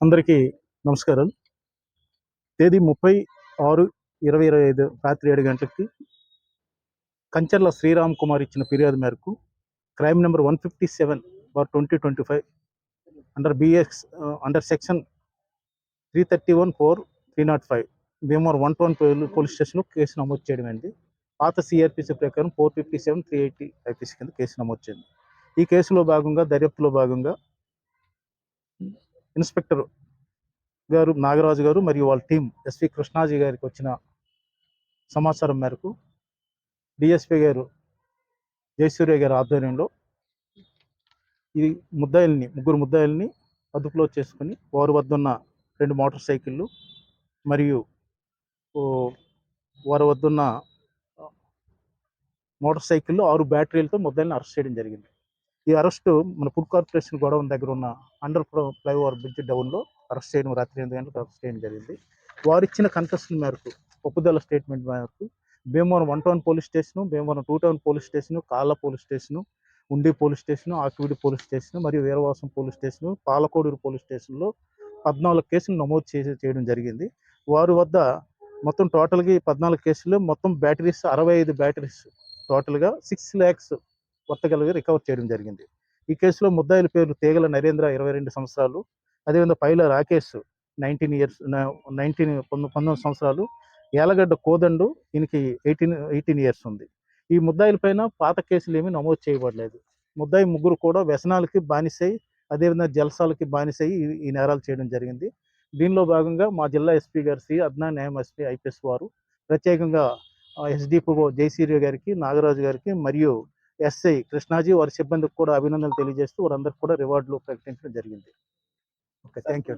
అందరికీ నమస్కారం తేదీ ముప్పై ఆరు ఇరవై ఇరవై ఐదు రాత్రి ఏడు గంటలకి కంచర్ల శ్రీరామ్ కుమార్ ఇచ్చిన ఫిర్యాదు మేరకు crime number one fifty seven bar twenty twenty five under BX under section three thirty one four three not five Bhimavaram one town police స్టేషన్లో కేసు నమోదు చేయడం పాత సిఆర్పిసి ప్రకారం four fifty seven three eighty IPC కింద కేసు నమోదు చేయండి. ఈ కేసులో భాగంగా దర్యాప్తులో భాగంగా ఇన్స్పెక్టర్ గారు నాగరాజు గారు మరియు వాళ్ళ టీం ఎస్వి కృష్ణాజీ గారికి వచ్చిన సమాచారం మేరకు డిఎస్పి గారు జయసూర్య గారి ఆధ్వర్యంలో ఈ ముద్దాయిల్ని ముగ్గురు ముద్దాయిల్ని అదుపులో చేసుకుని వారి వద్ద ఉన్న రెండు మోటార్ సైకిళ్ళు మరియు వారి వద్ద ఉన్న మోటార్ సైకిళ్ళు ఆరు బ్యాటరీలతో ముద్దాయిల్ని అరెస్ట్ చేయడం జరిగింది. ఈ అరెస్టు మన ఫుడ్ కార్పొరేషన్ గొడవ దగ్గర ఉన్న అండర్ ఫ్లైఓవర్ బ్రిడ్జ్ డౌన్లో అరెస్ట్ చేయడం రాత్రి ఎనిమిది గంటలకు అరెస్ట్ చేయడం జరిగింది. వారు ఇచ్చిన కన్ఫెషన్ మేరకు ఒప్పుదల స్టేట్మెంట్ మేరకు Bhimavaram one town police station Bhimavaram two town police station Kalla police station Undi police station Akividi police station మరియు Veeravasam police station Palakoderu police స్టేషన్లో పద్నాలుగు కేసులు నమోదు చేసి చేయడం జరిగింది. వారి వద్ద మొత్తం టోటల్గా ఈ పద్నాలుగు కేసులు మొత్తం బ్యాటరీస్ అరవై ఐదు బ్యాటరీస్ టోటల్గా సిక్స్ ల్యాక్స్ వర్తగలిగి రికవర్ చేయడం జరిగింది. ఈ కేసులో ముద్దాయిల పేర్లు తేగల నరేంద్ర ఇరవై రెండు సంవత్సరాలు అదేవిధంగా Paila Rakesh nineteen years nineteen పంతొమ్మిది సంవత్సరాలు యాలగడ్డ కోదండు ఈయనకి ఎయిటీన్ ఎయిటీన్ ఇయర్స్ ఉంది. ఈ ముద్దాయిల పైన పాత కేసులు ఏమీ నమోదు చేయబడలేదు. ముద్దాయి ముగ్గురు కూడా వ్యసనాలకి బానిసై అదేవిధంగా జలసాలకి బానిసై ఈ- ఈ నేరాలు చేయడం జరిగింది. దీనిలో భాగంగా మా జిల్లా ఎస్పీ గారు సి అద్నా న్యాయం ఎస్పీ ఐపీఎస్ వారు ప్రత్యేకంగా ఎస్డిపో జయసూర్య గారికి నాగరాజు గారికి మరియు ఎస్ఐ కృష్ణాజీ వారి సిబ్బందికి కూడా అభినందనలు తెలియజేస్తూ వారందరికీ కూడా రివార్డులు ప్రకటించడం జరిగింది. Okay thank you